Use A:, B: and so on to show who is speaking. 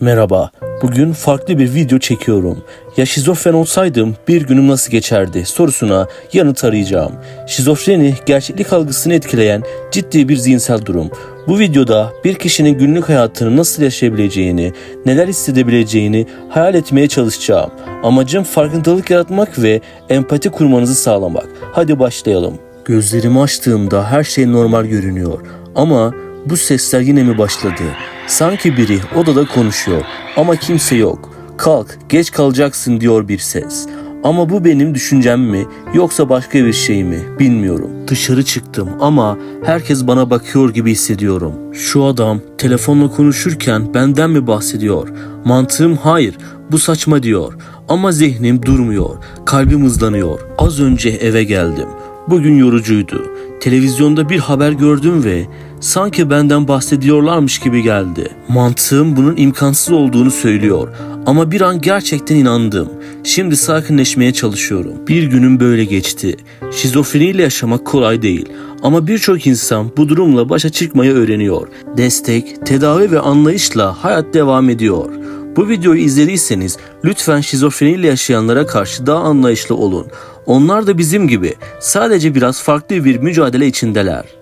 A: Merhaba. Bugün farklı bir video çekiyorum. Ya şizofren olsaydım bir günüm nasıl geçerdi sorusuna yanıt arayacağım. Şizofreni gerçeklik algısını etkileyen ciddi bir zihinsel durum. Bu videoda bir kişinin günlük hayatını nasıl yaşayabileceğini, neler hissedebileceğini hayal etmeye çalışacağım. Amacım farkındalık yaratmak ve empati kurmanızı sağlamak. Hadi başlayalım. Gözlerimi açtığımda her şey normal görünüyor. Ama bu sesler yine mi başladı? Sanki biri odada konuşuyor ama kimse yok. Kalk, geç kalacaksın diyor bir ses. Ama bu benim düşüncem mi yoksa başka bir şey mi bilmiyorum. Dışarı çıktım ama herkes bana bakıyor gibi hissediyorum. Şu adam telefonla konuşurken benden mi bahsediyor? Mantığım hayır bu saçma diyor. Ama zihnim durmuyor. Kalbim hızlanıyor. Az önce eve geldim. Bugün yorucuydu. Televizyonda bir haber gördüm ve sanki benden bahsediyorlarmış gibi geldi. Mantığım bunun imkansız olduğunu söylüyor ama bir an gerçekten inandım. Şimdi sakinleşmeye çalışıyorum. Bir günüm böyle geçti. Şizofreniyle yaşamak kolay değil ama birçok insan bu durumla başa çıkmayı öğreniyor. Destek, tedavi ve anlayışla hayat devam ediyor. Bu videoyu izlediyseniz lütfen şizofreniyle yaşayanlara karşı daha anlayışlı olun. Onlar da bizim gibi sadece biraz farklı bir mücadele içindeler.